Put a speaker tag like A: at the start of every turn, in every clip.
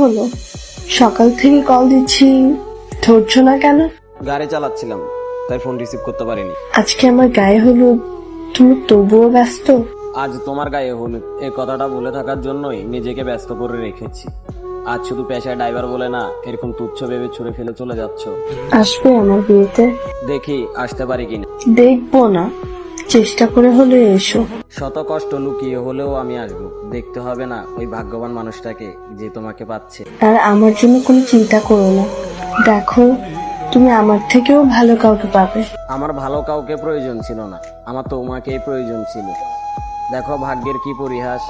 A: হলো? সকাল থেকে কল দিচ্ছি। ধরছো না কেন?
B: গাড়ি চালাচ্ছিলাম তাই ফোন রিসিভ করতে পারিনি।
A: আজকে আমার গায়ে হলুদ। তুমি তবুও ব্যস্ত?
B: আজ তোমার গায়ে হলুদ। এই কথাটা বলে থাকার জন্যই নিজেকে ব্যস্ত করে রেখেছি। আজ শুধু পেশায় ড্রাইভার বলে না এরকম তুচ্ছ ভেবে ছুড়ে ফেলে চলে যাচ্ছ।
A: আসবে আমার বিয়েতে?
B: দেখি আসতে পারি কিনা।
A: দেখব না। চেষ্টা করে হলে এসো।
B: শত কষ্ট লুকিয়ে হলেও আমি আসব। দেখতে হবে না ওই ভাগ্যবান মানুষটাকে যে তোমাকে পাচ্ছে।
A: আর আমার জন্য কোনো চিন্তা করো না। দেখো তুমি আমার থেকেও ভালো কাউকে পাবে।
B: আমার ভালো কাউকে প্রয়োজন ছিল না। আমার তোমাকেই প্রয়োজন ছিল। দেখো ভাগ্যের কি পরিহাস।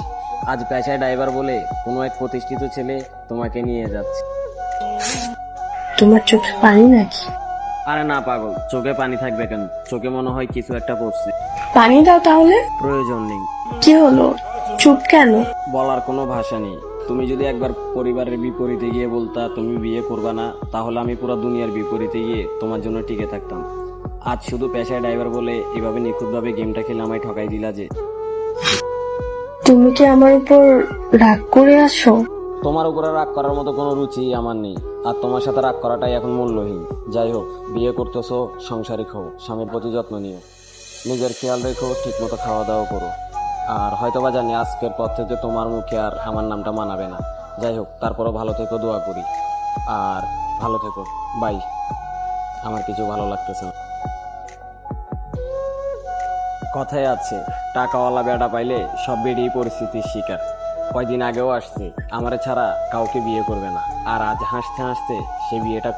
B: আজ পেশায় ড্রাইভার বলে কোনো এক প্রতিষ্ঠিত ছেলে তোমাকে নিয়ে যাচ্ছে।
A: তোমার চোখে পানি নাকি?
B: আরে না পাগল। চোখে পানি থাকবে কেন? চোখে মনে হয় কিছু একটা পড়ছে।
A: পানি দাও তাহলে।
B: প্রয়োজন নেই।
A: কি হলো? চুপ কেন?
B: বলার কোনো ভাষা নেই। তুমি যদি একবার পরিবারের বিপরীতে গিয়ে বলতা তুমি বিয়ে করবা না তাহলে আমি পুরো দুনিয়ার বিপরীতে গিয়ে তোমার জন্য টিকে থাকতাম। আজ শুধু পেশায় ড্রাইভার বলে এভাবে নিখুঁতভাবে গেমটা খেলে আমায় ঠকাই দিলা যে।
A: তুমি কি আমার উপর রাগ করে আসো?
B: তোমার উপরে রাগ করার মতো কোনো রুচি আমার নেই। আর তোমার সাথে রাগ করাটাই এখন মূল্যহীন। যাই হোক, বিয়ে করতেছো, সংসারিক হও, স্বামীর প্রতি যত্ন নিও। নিজের খেয়াল রেখো ঠিক মতো খাওয়া দাওয়া করো। আর হয়তো বা জানি আজকের পর থেকে তোমার মুখে আর আমার নামটা মানাবে না। যাই হোক, তারপরও ভালো থেকো, দোয়া করি। আর ভালো থেকো। বাই। আমার কিছু ভালো লাগতেছে না। কথায় আছে, টাকাওয়ালা বেটা পাইলে সব বেড়েই পরিস্থিতির শিকার। কয়দিন আগেও আসছে। আমার ছাড়া কাউকে বিয়ে করবে না। আর আজ হাসতে হাসতে সে বিয়েটা